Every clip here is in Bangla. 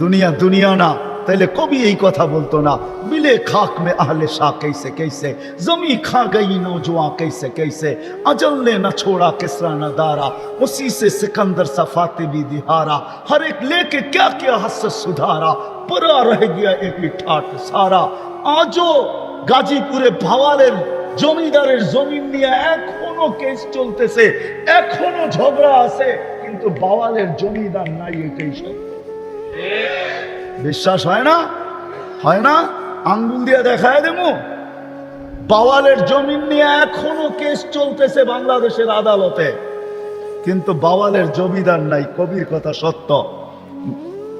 দুনিয়া দুনিয়া না তাহলে কবি এই কথা বলতো না মিলে খাক মে আহলে শাহ कैसे कैसे जमी खा गई नौजवान कैसे कैसे अजल ने न छोड़ा किसरा न दारा उसी से सिकंदर सफाते भी दिहारा हर एक लेके क्या क्या हसत सुधारा परा रह गया एक ही ठाट सारा আজও গাজীপুরে ভাওয়ালের জমিদারের জমিন নিয়ে এখনো কেস চলতেছে এখনো ঝগড়া আছে কিন্তু বাওয়ালের জমিদার নাই এটাই সত্য বিশ্বাস হয় না হয় না আঙ্গুল দিয়ে দেখায় দেবো বাওয়ালের জমিন নিয়ে এখনো কেস চলতেছে বাংলাদেশের আদালতে কিন্তু বাওয়ালের জমিদার নাই কবির কথা সত্য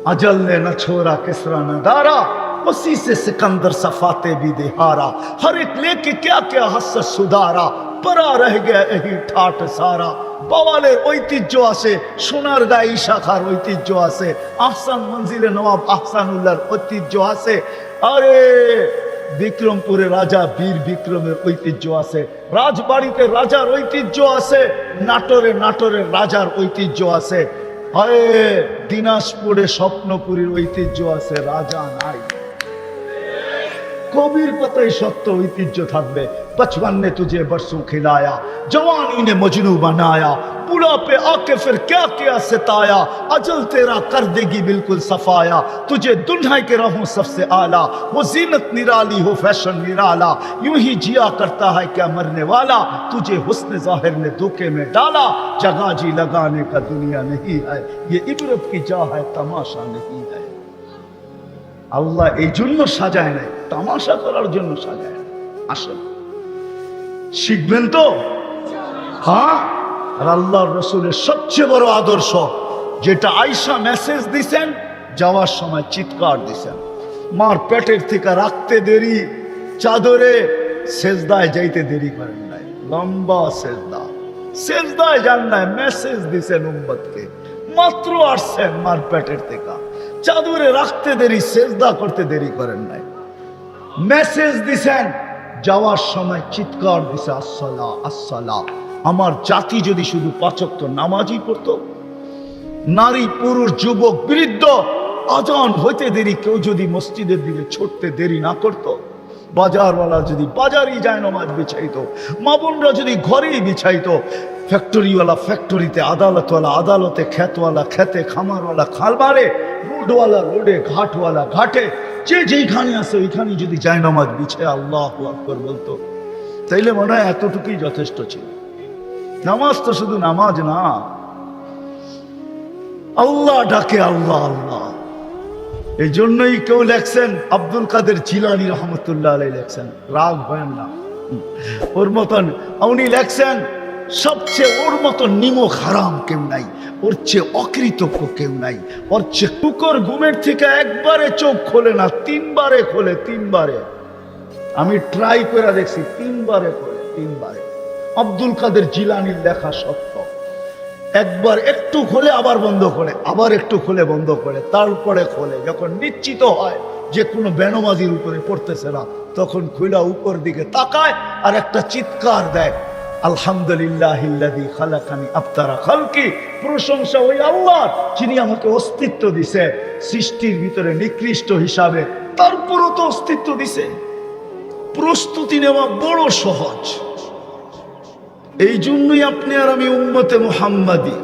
अजल ने न छोड़ा किसरा न दारा उसी से सिकंदर सफाते भी दिहारा हर एक लेके क्या क्या हसत सुधारा পরা রহ এই ঠাট সারা। বওয়ালের ঐতিহ্য আছে, সোনার গায়ে শাখার ঐতিহ্য আছে, আফসান মঞ্জিলে নবাব আফসানুল্লাহর ঐতিহ্য আছে। আরে, বিক্রমপুরে রাজা বীর বিক্রমের ঐতিহ্য আছে, রাজবাড়িতে রাজার ঐতিহ্য আছে, নাটরে নাটরে রাজার ঐতিহ্য আছে। আরে, দিনাজপুরে স্বপ্নপুরীর ঐতিহ্য আছে, রাজা নাই। কবির কথাই সত্য ঐতিহ্য থাকবে बचपन ने तुझे बरसों खिलाया जवानी ने मजनू बनाया बुढ़ापे आके फिर क्या क्या सताया अजल तेरा कर देगी बिल्कुल सफाया तुझे दुल्हा के रहूं सबसे आला वो जीनत निराली हो फैशन निराला यूं ही जिया करता है क्या मरने वाला तुझे हुस्न जाहिर ने धोखे में डाला जगह जी लगाने का दुनिया नहीं है ये इबरत की जा है तमाशा नहीं है আল্লাহ এই জন্য সাজায় নাই তামাশা করার জন্য সাজায় নাই আসেন শিখবেন তো? হ্যাঁ? আর আল্লাহর রসুলের সবচেয়ে বড় আদর্শ, যেটা আয়সা মেসেজ দিছেন, যাওয়ার সময় চিৎকার দিছেন। মার পেটের থেকে রাখতে দেরি, চাদরে সেজদায় যাইতে দেরি করেন নাই। লম্বা সেজদা। সেজদায় যান নাই মেসেজ দিছেন উম্মতকে। মাত্র আসছেন মার পেটের থেকে। চাদরে রাখতে দেরি, সেজদা করতে দেরি করেন নাই। মেসেজ দিছেন যাওয়ার সময় চিৎকার দিছে আসসালা আসসালা আমার জাতি যদি শুধু পাচক নামাজই পড়ত, নারী, পুরুষ, যুবক, বৃদ্ধ, আজান হইতে দেরি, কেউ যদি মসজিদের দিকে ছুটতে দেরি না করতো, বাজারওয়ালা যদি বাজারই যায় নামাজ বিছাইত, মা বোনরা যদি ঘরেই বিছাইতো ফ্যাক্টরিওয়ালা ফ্যাক্টরিতে আদালতওয়ালা আদালতে খেতওয়ালা খেতে খামারওয়ালা খালবারে রোডওয়ালা রোডে ঘাটওয়ালা ঘাটে যে যেইখানে আছে ওইখানে যদি যায় নামাজ বিছায় আল্লাহ আকবর বলতো। তাইলে মনে হয় এতটুকুই যথেষ্ট ছিল। নামাজ তো শুধু নামাজ না। আল্লাহ ডাকে আল্লাহ আল্লাহ। এই জন্যই কেউ লেখছেন, আব্দুল কাদের জিলানি রহমতুল্লাহ আলাই লেখছেন। রাগ হয় না। ওর মতন, উনি লেখছেন সবচেয়ে ওর মতো নিমক হারাম কেউ নাই, ওর চেয়ে অকৃতজ্ঞ কেউ নাই, ওর চেয়ে কুকর ঘুমের থেকে একবারে চোখ খোলে না, তিনবারে খোলে, তিনবারে। আমি ট্রাই করে দেখছি, তিনবারে খোলে, তিনবারে। আব্দুল কাদের জিলানির লেখা সত্য। একবার একটু খোলে, আবার বন্ধ করে আবার একটু খোলে, বন্ধ করে তারপরে খোলে। যখন নিশ্চিত হয় যে কোনো বেনমাজির উপরে পড়তেছে না, তখন খুলা উপর দিকে তাকায় আর একটা চিৎকার দেয়। প্রশংসা ওই আল্লাহ যিনি আমাকে অস্তিত্ব দিছে, সৃষ্টির ভিতরে নিকৃষ্ট হিসাবে। তারপরও তো অস্তিত্ব দিছে। প্রস্তুতি নেওয়া বড় সহজ। এই জন্যই আপনি আর আমি উম্মতে মোহাম্মদী।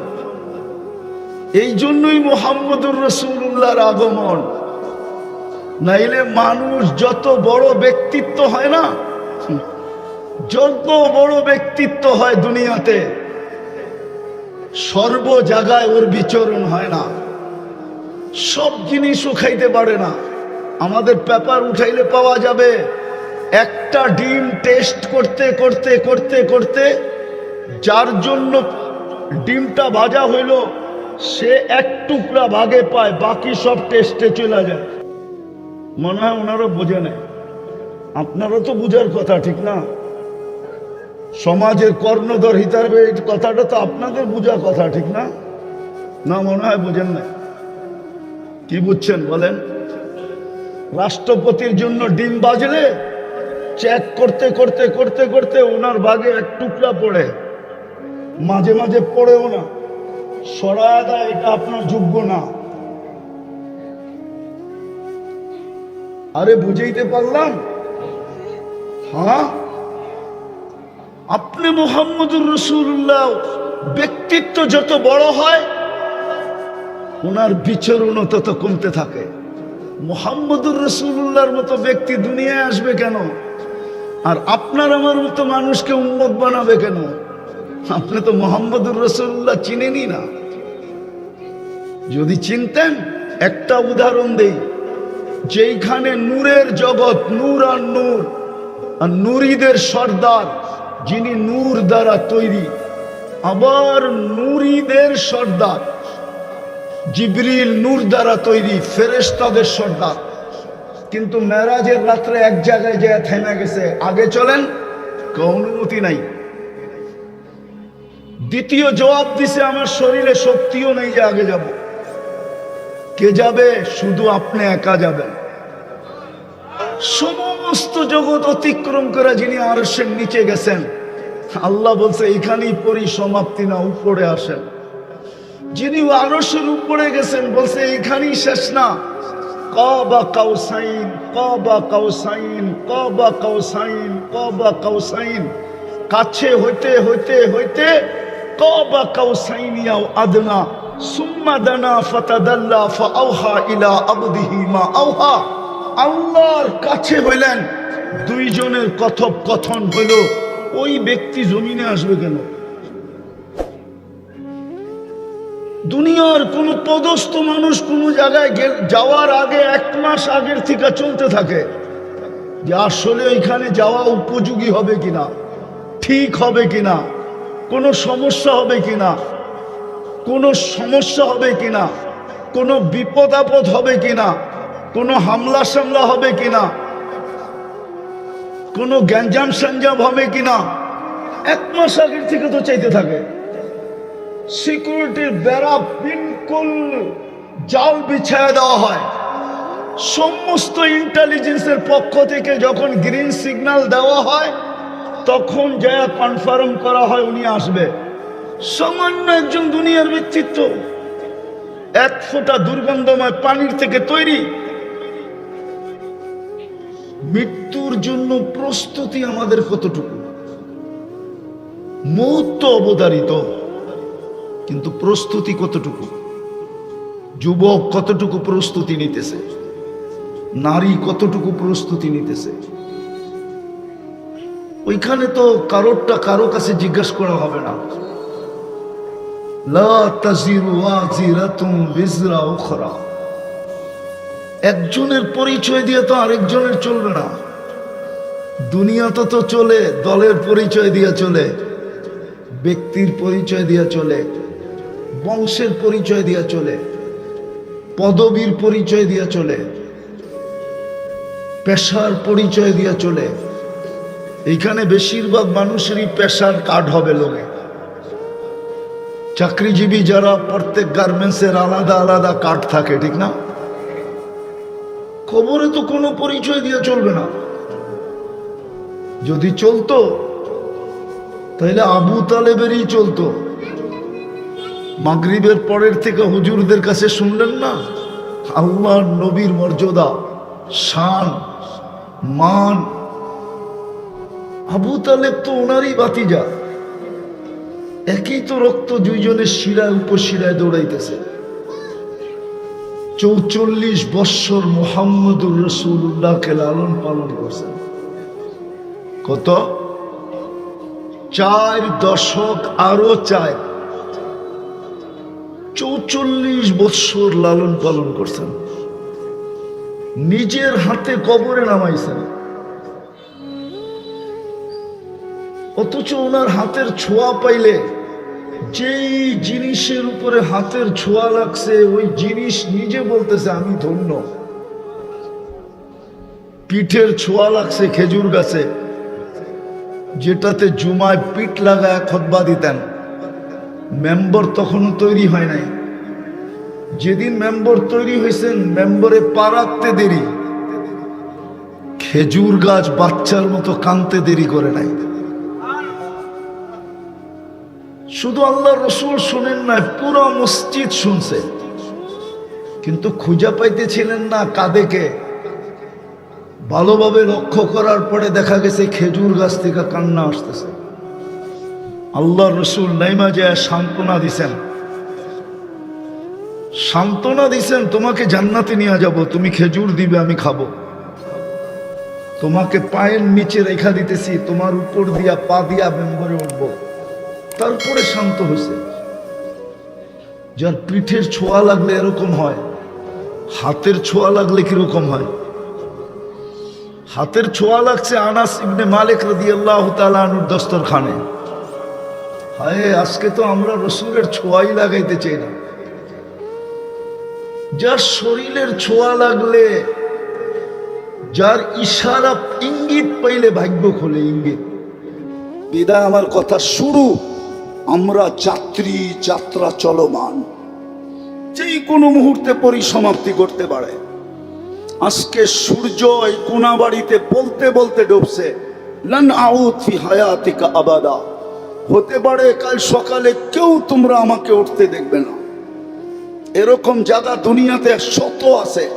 এই জন্যই মোহাম্মদুর রসুল্লাহর আগমন। নাইলে মানুষ যত বড় ব্যক্তিত্ব হয় না যত বড় ব্যক্তিত্ব হয় দুনিয়াতে। সর্ব জায়গায় ওর বিচরণ হয় না। সব জিনিসও খাইতে পারে না। আমাদের পেপার উঠাইলে পাওয়া যাবে, একটা ডিম টেস্ট করতে করতে করতে করতে যার জন্য ডিমটা ভাজা হইল, সে এক টুকরা ভাগে পায়, বাকি সব টেস্টে চলে যায়। মনে হয় ওনারা বোঝে নেয় আপনারও তো বুঝার কথা, ঠিক না? সমাজের কর্ণধর হিসাবে এই কথাটা তো আপনাদের বোঝার কথা, ঠিক না? না, মনে হয় বুঝেন না কি বুঝছেন বলেন? রাষ্ট্রপতির জন্য ডিম বাজলে চেক করতে করতে করতে করতে ওনার বাগে এক টুকরা পড়ে। মাঝে মাঝে পড়েও না। সরায় এটা আপনার যোগ্য না। আরে বুঝাইতে পারলাম? হ্যাঁ? আপনি মোহাম্মদুর রসুল্লাহ ব্যক্তিত্ব যত বড় হয় ওনার বিচরণও তত কমতে থাকে। মোহাম্মদুর রসুল্লাহর মতো ব্যক্তি দুনিয়ায় আসবে কেন? আর আপনার আমার মতো মানুষকে উন্মত বানাবে কেন? আপনি তো মোহাম্মদুর রসুল্লাহ চিনেনি না। যদি চিনতেন, একটা উদাহরণ দেই। যেইখানে নূরের জগৎ নূর আর নূর, আর নুরিদের সর্দার যিনি নূর দ্বারা তৈরি, আবার নুরিদের সর্দার। জিবরিল নূর দ্বারা তৈরি, ফেরেশতাদের সর্দার। কিন্তু মেরাজের রাত্রে এক জায়গায় যে থেমে গেছে। আগে চলেন অনুমতি নাই। দ্বিতীয় জবাব দিছে, আমার শরীরে শক্তিও নেই যে আগে যাব। কে যাবে? শুধু আপনি একা যাবেন। সমস্ত জগৎ অতিক্রম করে যিনি আরশের নিচে গেছেন, আল্লাহ বলছে, এখানেই পরিসমাপ্তি না, উপরে আসেন। যিনি আরশের উপরে গেছেন বলছে, এখানেই শেষ না। কাছে হইতে হইতে হইতে আদনা। সুম্মা দানা ইলা আবদিহি মা আওহা। আল্লাহর কাছে হইলেন, দুইজনের কথোপকথন হইল, ওই ব্যক্তি জমিনে আসবে কেন? দুনিয়ার কোন পদস্থ মানুষ কোন জায়গায় যাওয়ার আগে এক মাস আগের থেকে চলতে থাকে, যে আসলে ওইখানে যাওয়া উপযোগী হবে কিনা, ঠিক হবে কিনা, কোনো সমস্যা হবে কিনা, কোনো সমস্যা হবে কিনা, কোনো বিপদ আপদ হবে কিনা কোনো হামলা সামলা হবে কিনা? কোনো গ্যাঞ্জাম সঞ্জাম হবে কিনা? এক মাস আগের থেকে তো চাইতে থাকে। সিকিউরিটির বেড়া বিলকুল জাল বিছায় দেওয়া হয়। সমস্ত ইন্টেলিজেন্সের পক্ষ থেকে যখন গ্রিন সিগন্যাল দেওয়া হয়, তখন যা কনফার্ম করা হয় উনি আসবে। সামান্য একজন দুনিয়ার ব্যক্তিত্ব। এক ফোঁটা দুর্গন্ধময় পানির থেকে তৈরি মৃত্যুর জন্য প্রস্তুতি আমাদের কতটুকু? মুহূর্ত অবতারিত কিন্তু প্রস্তুতি কতটুকু? যুবক কতটুকু প্রস্তুতি নিতেছে? নারী কতটুকু প্রস্তুতি নিতেছে? ওইখানে তো কারোরটা কারও কাছে জিজ্ঞাসা করা হবে না। লা তাজিরু ওয়াজিরাতুম বিজরা উখরা। একজনের পরিচয় দিয়ে তো আরেকজনের চলবে না। দুনিয়াতে তো চলে, দলের পরিচয় দিয়ে চলে, ব্যক্তির পরিচয় দিয়ে চলে, বংশের পরিচয় দিয়ে চলে, পদবীর পরিচয় দিয়ে চলে, পেশার পরিচয় দিয়ে চলে। এইখানে বেশিরভাগ মানুষেরই পেশার কার্ড হবে লোকে। চাকরিজীবী যারা প্রত্যেক গার্মেন্টসের আলাদা আলাদা কার্ড থাকে, ঠিক না? খবরে তো কোনো পরিচয় দিয়ে চলবে না। যদি চলতো, তাহলে আবু তালেবেরই চলতো। মাগরিবের পরের থেকে হুজুরদের কাছে শুনলেন না? আল্লাহর নবীর মর্যাদা, শান, মান। আবু তালেব তো ওনারই বাতিজা একই তো রক্ত দুইজনের শিরায় উপশিরায় দৌড়াইতেছে। চৌচল্লিশ বৎসর মোহাম্মদুর রসুল্লাহকে লালন পালন করছেন। কত? চার দশক আরও চায়। চৌচল্লিশ বৎসর লালন পালন করছেন। নিজের হাতে কবরে নামাইছেন। অথচ ওনার হাতের ছোঁয়া পাইলে যেই জিনিসের উপরে হাতের ছোঁয়া লাগছে, ওই জিনিস নিজে বলতেছে, আমি ধন্য। পিঠের ছোঁয়া লাগছে খেজুর গাছে, যেটাতে জুমায় পিঠ লাগায় খতবা দিতেন। মেম্বর তখনও তৈরি হয় নাই। যেদিন মেম্বর তৈরি হয়েছেন মেম্বরে পা রাখতে দেরি। খেজুর গাছ বাচ্চার মতো কানতে দেরি করে নাই। শুধু আল্লাহ রসুল শুনেন না পুরো মসজিদ শুনছে। কিন্তু খুঁজা পাইতেছিলেন না কাদেকে ভালোভাবে লক্ষ্য করার পরে দেখা গেছে খেজুর গাছ থেকে কান্না আসতেছে। আল্লাহ রসুল নাইমা যায় সান্ত্বনা দিছেন। সান্ত্বনা দিছেন, তোমাকে জান্নাতে নিয়ে যাব, তুমি খেজুর দিবে, আমি খাব। তোমাকে পায়ের নিচে রেখা দিতেছি, তোমার উপর দিয়া পা দিয়া মেম্বরে উঠবো। তারপরে শান্ত হয়েছে যার পিঠের ছোঁয়া লাগলে এরকম হয়, হাতের ছোঁয়া লাগলে কীরকম হয়? হাতের ছোঁয়া লাগছে আনাস ইবনে মালিক রদি আল্লাহ তালুর দস্তরখানে। হায়, আজকে তো আমরা রসুলের ছোঁয়াই লাগাইতে চাই না। যার শরীরের ছোঁয়া লাগলে, যার ইশারা ইঙ্গিত পাইলে ভাগ্য খোলে ইঙ্গিত। বিদায় আমার কথা শুরু। আমরা যাত্রী, যাত্রা চলমান। যেই কোনো মুহূর্তে পরিসমাপ্তি করতে পারে। আজকে সূর্য এই কোনাবাড়িতে বলতে বলতে ডুবছে। লান আউত হায়াতিকা আবাদা। হতে পারে কাল সকালে কেউ তোমরা আমাকে উঠতে দেখবে না। এরকম জায়গা দুনিয়াতে শত আছে।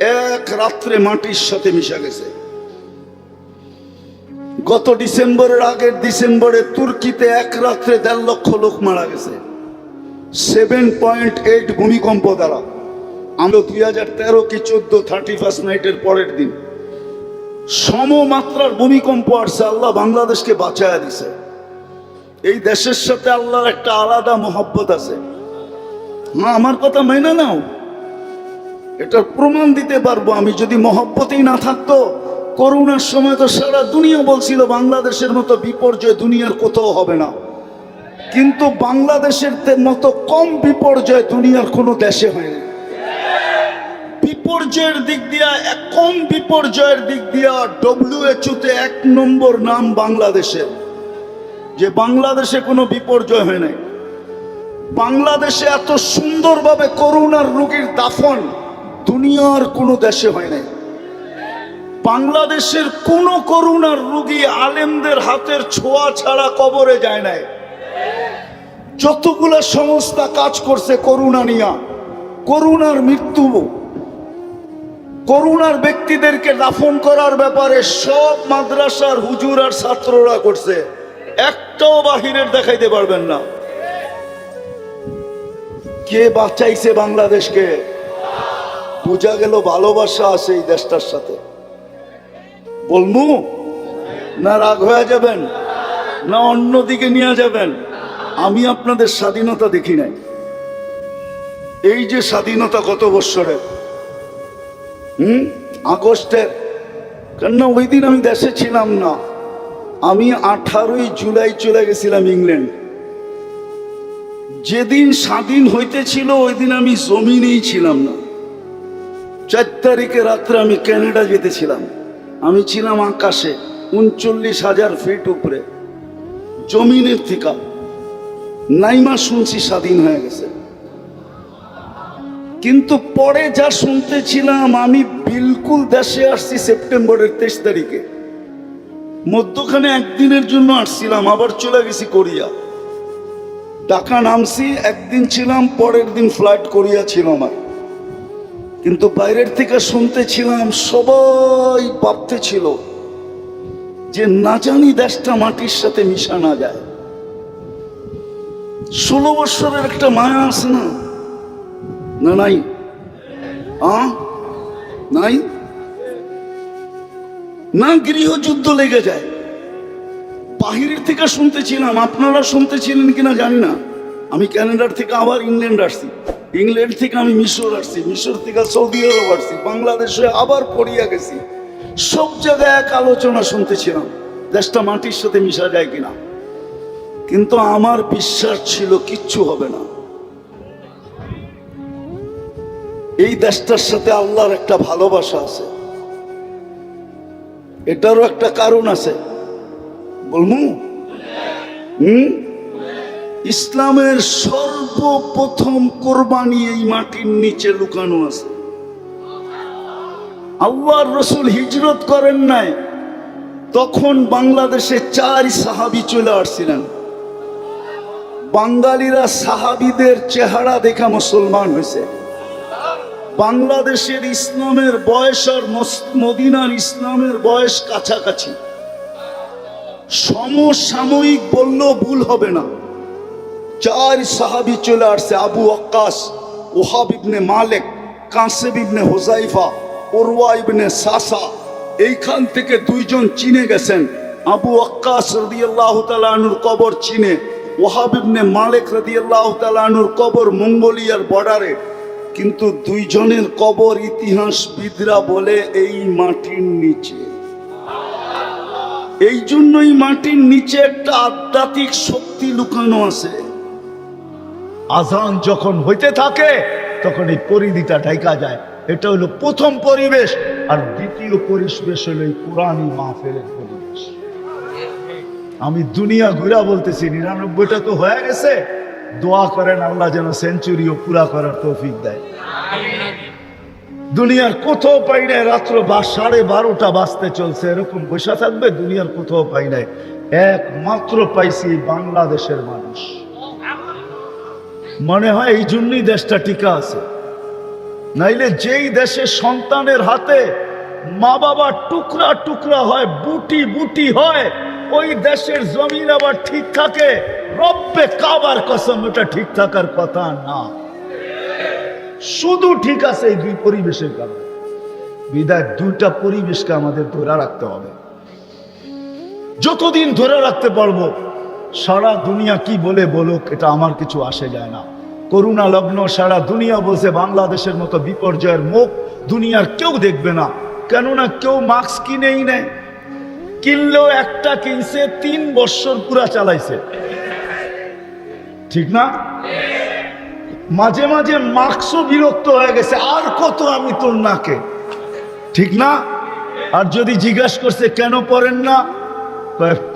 এক রাত্রে মাটির সাথে মিশা গেছে। গত ডিসেম্বরের আগের ডিসেম্বরে তুর্কিতে এক রাত্রে দেড় লক্ষ লোক মারা গেছে। সেভেন পয়েন্ট এইট ভূমিকম্প দ্বারা। আমরা দুই হাজার তেরো কি চোদ্দ থার্টি ফার্স্ট নাইটের পরের দিন সমমাত্রার ভূমিকম্প আসছে, আল্লাহ বাংলাদেশকে বাঁচায় দিছে। এই দেশের সাথে আল্লাহর একটা আলাদা মহব্বত আছে। না আমার কথা মেনে নাও। এটার প্রমাণ দিতে পারব আমি, যদি মহব্বতেই না থাকতো করোনার সময় তো সারা দুনিয়া বলছিল, বাংলাদেশের মতো বিপর্যয় দুনিয়ার কোথাও হবে না। কিন্তু বাংলাদেশের মতো কম বিপর্যয় দুনিয়ার কোনো দেশে হয়নি বিপর্যয়ের দিক দিয়া কম বিপর্যয়ের দিক দিয়া ডব্লিউএচওতে এক নম্বর নাম বাংলাদেশের যে বাংলাদেশে কোনো বিপর্যয় হয় নাই। বাংলাদেশে এত সুন্দরভাবে করোনার রোগীর দাফন দুনিয়ার কোনো দেশে হয় নাই। বাংলাদেশের কোন করুণার রুগী আলেমদের হাতের ছোঁয়া ছাড়া কবরে যায় নাই। যতগুলো সংস্থা কাজ করছে করুণা নিয়া করোনার মৃত্যু, করুণার ব্যক্তিদেরকে দাফন করার ব্যাপারে সব মাদ্রাসার হুজুর আর ছাত্ররা করছে। একটাও বাহিরের দেখাইতে পারবেন না। কে বাঁচাইছে বাংলাদেশকে? বোঝা গেল ভালোবাসা আছে এই দেশটার সাথে। বলমু? না রাগ হয়ে যাবেন, না অন্যদিকে নিয়ে যাবেন। আমি আপনাদের স্বাধীনতা দেখি নাই। এই যে স্বাধীনতা কত বৎসরের, হুম? আগস্টের, কেননা ওই দিন আমি দেশে ছিলাম না। আমি আঠারোই জুলাই চলে গেছিলাম ইংল্যান্ড। যেদিন স্বাধীন হইতেছিল, ওই দিন আমি জমিনেই ছিলাম না। চার তারিখে রাত্রে আমি ক্যানাডা যেতেছিলাম আমি ছিলাম আকাশে উনচল্লিশ হাজার ফিট উপরে। জমিনের থেকে। নাইমা শুনছি স্বাধীন হয়ে গেছে। কিন্তু পরে যা শুনতেছিলাম, আমি বিলকুল দেশে আসছি সেপ্টেম্বরের তেইশ তারিখে। মধ্যখানে একদিনের জন্য আসছিলাম, আবার চলে গেছি কোরিয়া। ঢাকা নামছি, একদিন ছিলাম, পরের দিন ফ্লাইট কোরিয়া ছিল আমার। কিন্তু বাইরের থেকে শুনতেছিলাম সবাই ভাবতে ছিল যে না জানি দেশটা মাটির সাথে মিশা না যায়। ষোলো বৎসরের একটা মায়া আছে না? না নাই? নাই? না গৃহযুদ্ধ লেগে যায়। বাহিরের থেকে শুনতেছিলাম, আপনারা শুনতেছিলেন কিনা জানি না। আমি ক্যানাডার থেকে আবার ইংল্যান্ড আসছি। ইংল্যান্ড থেকে আমি মিশর আসছি, মিশর থেকে সৌদি আরব আসছি, বাংলাদেশে আবার পড়িয়া গেছি। সব জায়গায় এক আলোচনা শুনতেছিলাম, দেশটা মাটির সাথে মিশা যায় কিনা। কিন্তু আমার বিশ্বাস ছিল কিচ্ছু হবে না। এই দেশটার সাথে আল্লাহর একটা ভালোবাসা আছে। এটারও একটা কারণ আছে। বলমু? হুম? ইসলামের সর্বপ্রথম কোরবানি এই মাটির নিচে লুকানো আছে। আল্লাহর রসুল হিজরত করেন নাই, তখন বাংলাদেশে চার সাহাবি চলে আসছিলেন। বাঙালিরা সাহাবিদের চেহারা দেখা মুসলমান হয়েছে। বাংলাদেশের ইসলামের বয়স আর মদিনার ইসলামের বয়স কাছাকাছি। সমসাময়িক বললেও ভুল হবে না। চার সাহাবি চলে আসছে, আবু আক্কাস, ওহাব ইবনে মালেক কাসেব ইবনে হোজাইফা ওরওয়া ইবনে সাসা, এইখান থেকে দুইজন চিনে গেছেন। আবু আক্কাস রাদিয়াল্লাহু তাআলার কবর চিনে, ওহাব ইবনে মালেক রাদিয়াল্লাহু তাআলার কবর মঙ্গোলিয়ার বর্ডারে। কিন্তু দুইজনের কবর ইতিহাসবিদরা বলে, এই মাটির নিচে। এই জন্যই মাটির নিচে একটা আধ্যাত্মিক শক্তি লুকানো আছে। আজান যখন হইতে থাকে, তখন এই পরিধিটা ঢাকা যায়। এটা হলো প্রথম পরিবেশ, আর দ্বিতীয় পরিবেশ হলো এই কোরআনই মাহফিলের পরিবেশ। আমি দুনিয়া ঘুরা বলতেছি, নিরানব্বইটা তো হয়ে গেছে। দোয়া করেন, আল্লাহ যেন সেঞ্চুরিও পুরা করার তৌফিক দেয়। দুনিয়ার কোথাও পাই নাই, রাত্র বা সাড়ে বারোটা বাজতে চলছে, এরকম বসে থাকবে, দুনিয়ার কোথাও পাই নাই। একমাত্র পাইছি বাংলাদেশের মানুষ। মনে হয় এই জন্যই দেশটা টিকা আছে। নাইলে যেই দেশে সন্তানের হাতে মা বাবা টুকরা টুকরা হয়, বুটি বুটি হয়, ওই দেশের জমিন আবার ঠিক থাকে। রব্বে কাবার কসম এটা ঠিক থাকার কথা না। শুধু ঠিক আছে এই দুই পরিবেশের কারণে। বিদায়, দুইটা পরিবেশকে আমাদের ধরে রাখতে হবে। যতদিন ধরে রাখতে পারব সারা দুনিয়া কি বলে বলুক, এটা আমার কিছু আসে যায় না। করুণা লগ্ন, সারা দুনিয়া বলছে বাংলাদেশের মতো বিপর্যয়ের মুখ দুনিয়ার কেউ দেখবে না। কেননা কেউ মাস্ক কিনেই নেয় কিনলেও একটা কিনছে, তিন বছর পুরা চালাইছে। ঠিক না? মাঝে মাঝে মাস্কও বিরক্ত হয়ে গেছে, আর কত আমি তোর নাকে। ঠিক না? আর যদি জিজ্ঞাসা করছে, কেন পড়েন না?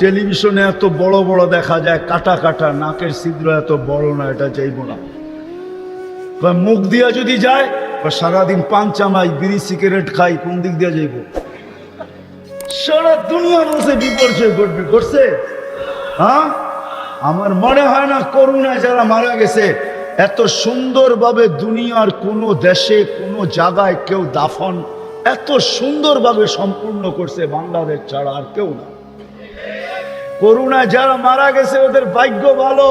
টেলিভিশনে এত বড় বড় দেখা যায়, কাটা কাটা, নাকের ছিদ্র এত বড় না, এটা চাইব না মুখ দিয়া যদি যায় সারাদিন পান চামাই বিড়ি, সিগারেট খাই, কোন দিক দিয়ে যাইব? সারা দুনিয়া বলছে বিপর্যয় ঘটবে, ঘটছে? হ্যাঁ? আমার মনে হয় না করুণায় যারা মারা গেছে, এত সুন্দরভাবে দুনিয়ার কোনো দেশে, কোনো জায়গায় কেউ দাফন এত সুন্দরভাবে সম্পূর্ণ করছে, বাংলাদেশ ছাড়া আর কেউ না। করুণায় যারা মারা গেছে, ওদের ভাগ্য ভালো।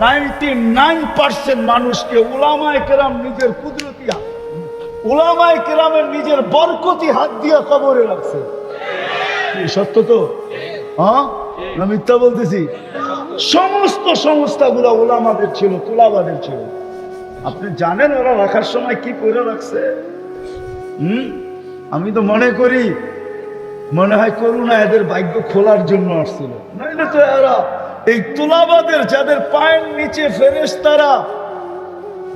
নাইনটি নাইন পার্সেন্ট মানুষকে ওলামায় কেরাম নিজের কুদরতি হাত ওলামায় কেরামের নিজের বরকতি হাত দিয়া কবরে রাখছে। সত্য তো? হ্যাঁ? না, মিথ্যা বলতেছি। সমস্ত সংস্থাগুলো ওলামাদের ছিল, তোলাবাদের ছিল। আপনি জানেন ওরা রাখার সময় কি করে রাখছে? হুম? আমি তো মনে করি মনে হয় করুণা এদের ভাগ্য খোলার জন্য আসছিল। নাইলে তো এরা এই তোলাবাদের যাদের পায়ের নিচে ফেরেস তারা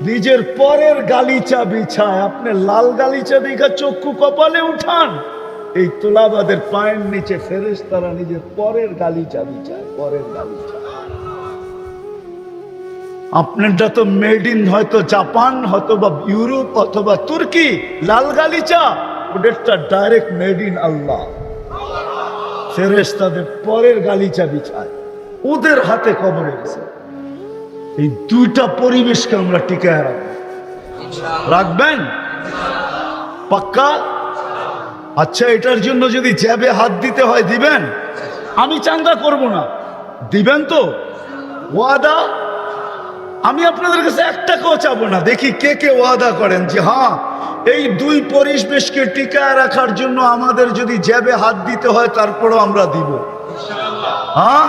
নিজের পরের গালিচা বিছায়, আপনি লাল গালিচা দেখা চক্ষু কপালে উঠান। এই তোলাবাদের পায়ের নিচে ফেরেস তারা নিজের পরের গালিচা বিছায়, পরের গালিচা। আপনারটা তো মেড ইন হয়তো জাপান অথবা ইউরোপ, অথবা তুর্কি, লাল গালিচা, ওদেরটা ডাইরেক্ট মেড ইন আল্লাহ। ফেরেস তাদের পরের গালিচা বিছায়। ওদের হাতে কবরে গেছে। এই দুইটা পরিবেশকে আমরা টিকে রাখব। রাখবেন? পাক্কা? আচ্ছা এটার জন্য যদি জ্যাবে হাত দিতে হয়, দিবেন? আমি চাঙ্গা করব না। দিবেন তো? ওয়াদা? আমি আপনাদের কাছে এক টাকাও চাবো না। দেখি কে কে ওয়াদা করেন যে হ্যাঁ এই দুই পরিবেশকে টিকায় রাখার জন্য আমাদের যদি জ্যাবে হাত দিতে হয়, তারপরও আমরা দিব। হ্যাঁ?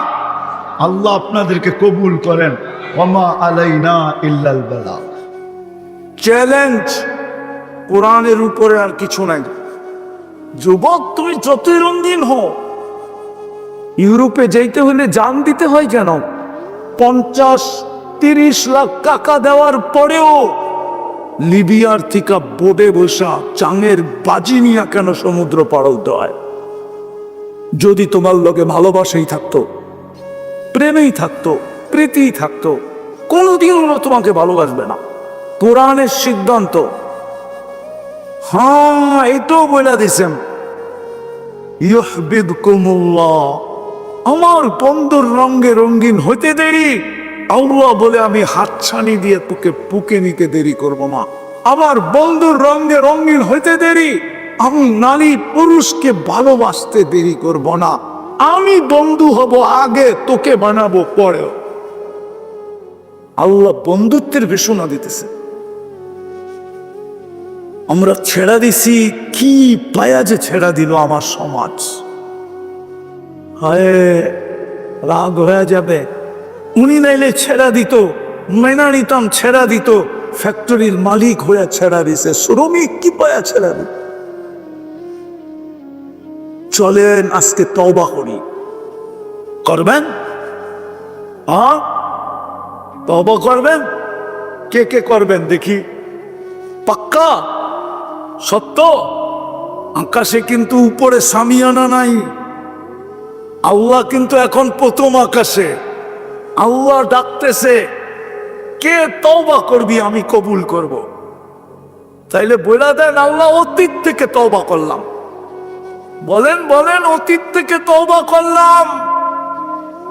আল্লাহ আপনাদেরকে কবুল করেন। ওমা আলাইনা ইল্লাল বালা। চ্যালেঞ্জ কোরআনের উপরে আর কিছু নাই। যুবক, তুমি যতই রঙিন হো ইউরোপে যেতে হলে জান দিতে হয় কেন? পঞ্চাশ তিরিশ লাখ টাকা দেওয়ার পরেও লিবিয়ার থেকে বোর্ডে বসা চাঙের বাজি নিয়ে কেন সমুদ্র পাড়লতে হয়? যদি তোমার লোকে ভালোবাসেই থাকতো, প্রেমেই থাকতো, প্রীতিই থাকতো কোনোদিন ওরা তোমাকে ভালোবাসবে না। কোরআনের সিদ্ধান্ত। হ্যাঁ এটাও বলে দিছেন। ইহবিদকুমুল্লাহ আমার বন্ধুর রঙ্গে রঙ্গিন হইতে দেরি। আল্লাহ বলে আমি হাতছানি দিয়ে তোকে পুকে নিতে দেরি করব না আমার বন্ধুর রঙে রঙিন হইতে দেরি। আমি নারী পুরুষকে ভালোবাসতে দেরি করব না। আমি বন্ধু হব আগে, তোকে বানাবো পরে আল্লাহ বন্ধুত্বের ঘোষণা দিতেছে। আমরা ছেড়া দিছি, কি পায়া যে ছেড়া দিল আমার সমাজ? হায়, রাগ হয়ে যাবে। উনি নাইলে ছেড়া দিত মেনা নিতাম ছেড়া দিত, ফ্যাক্টরির মালিক হয়ে ছেড়া দিছে, শ্রমিক কি পায়া ছেড়া দিত? চলেন, আজকে তওবা করি। করবেন? আ? তওবা করবেন? কে কে করবেন দেখি। পাক্কা? সত্য? আকাশে কিন্তু উপরে সামিয়ানা নাই। আল্লাহ কিন্তু এখন প্রথম আকাশে। আল্লাহ ডাকতেছে, কে তওবা করবি আমি কবুল করব। তাইলে বলে দেন, আল্লাহ অতীত থেকে তওবা করলাম। বলেন বলেন, অতীত থেকে তওবা করলাম।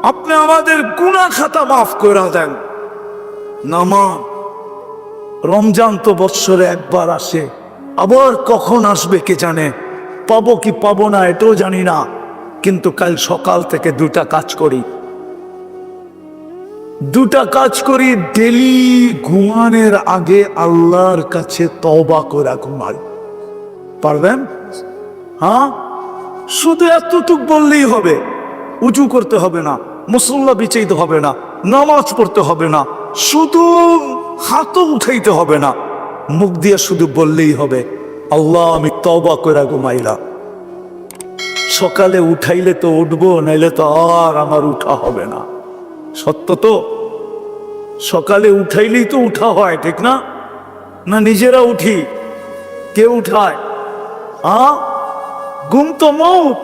আপনি আমাদের গুণা খাতা মাফ করে দেন। নামা রমজান তো বৎসরে একবার আসে, আবার কখন আসবে কে জানে? পাবো কি পাবো না, এটাও জানি না। কিন্তু কাল সকাল থেকে দুটা কাজ করি। দুটা কাজ করি, ডেলি ঘুমানের আগে আল্লাহর কাছে তবা করে ঘুমাই। পারবেন? হ্যাঁ? শুধু এতটুক বললেই হবে উঁচু করতে হবে না, মুসল্লা বিচাইতে হবে না, নামাজ পড়তে হবে না, শুধু হাতও উঠাইতে হবে না, মুখ দিয়ে শুধু বললেই হবে, আল্লাহ আমি তবা করে ঘুমাইলা সকালে উঠাইলে তো উঠবো, নাইলে তো আর আমার উঠা হবে না। সত্য তো? সকালে উঠাইলেই তো উঠা হয়, ঠিক না? না নিজেরা উঠি? কে উঠায়? আ? গুম তো মৌত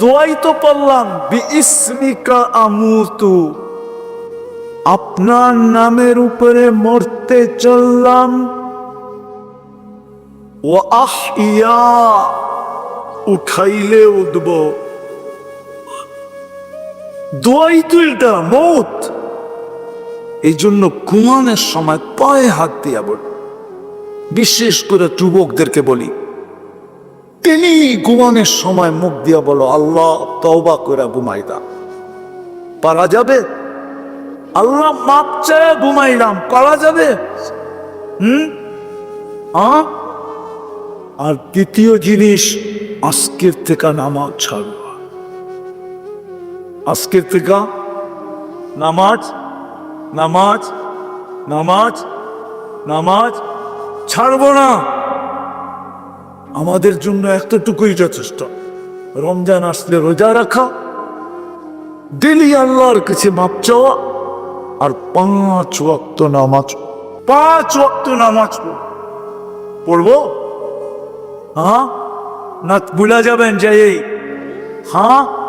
দোয়াই তো পারলাম বি ইসমিকা আমুতু। আপনার নামের উপরে মরতে চললাম। ও আহ ইয়া, উঠাইলে উঠব। দোয়াই তো এটা মত। এই জন্য ঘুমানোর সময় পায়ে হাত দিয়া বল। বিশেষ করে যুবকদেরকে বলি। তিনি ঘুমানোর সময় মুখ দিয়া বলো, আল্লাহ, তওবা করে ঘুমাইদা পারা যাবে? আল্লাহ মাপ চায় ঘুমাইলাম পারা যাবে? হুম? আর দ্বিতীয় জিনিস, আজকের থেকে নামাজ ছাড়ব আজকের নামাজ নামাজ নামাজ নামাজ, ছাড়ব না। আমাদের জন্য এতটুকুই যথেষ্ট। রমজান আসলে রোজা রাখা, ডেলি আল্লাহর কাছে মাপ চাওয়া, আর পাঁচ ওয়াক্ত নামাজ, পাঁচ ওয়াক্ত নামাজ পড়ব। হ্যাঁ? না ভুলা যাবেন যে হ্যাঁ?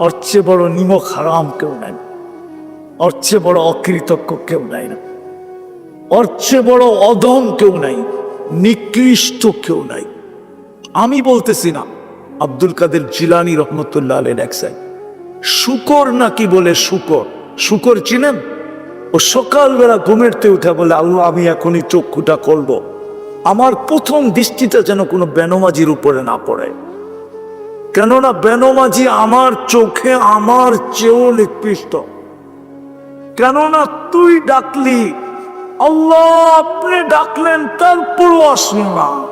ওর চেয়ে বড় নিমক হারাম কেউ নাই। ওর চেয়ে বড় অকৃতজ্ঞ কেউ নাই। না ওর চেয়ে বড় অধম কেউ নাই, নিকৃষ্ট কেউ নাই। আমি বলতেছি না, আব্দুল কাদের জিলানি রহমতুল্লাহ আলের এক সাইড শুকর নাকি বলে শুকর? শুকর চিনেন? ও সকালবেলা ঘুমেরতে উঠে বলে, আল্লাহ, আমি এখনই চক্ষুটা করব আমার প্রথম দৃষ্টিটা যেন কোনো বেনমাজির উপরে না পড়ে। কেননা বেনমাজি আমার চোখে, আমার চেয়েও নিকৃষ্ট। কেননা তুই ডাকলি, আল্লাহ আপনি ডাকলেন, তারপরও আসলো না।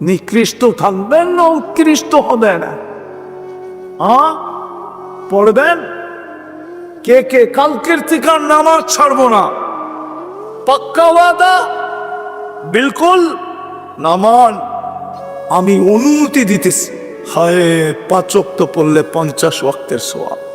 নিকৃষ্ট থাকবেন না, উৎকৃষ্ট হবেন। হ্যাঁ পড়বেন? কে কে? কালকের থেকে নামাজ ছাড়বো না। পাক্কা ওয়াদা? বিলকুল। নামান, আমি অনুমতি দিতেছি। হায় পাঁচক তো পড়লে পঞ্চাশ ওয়াক্তের সোয়াব।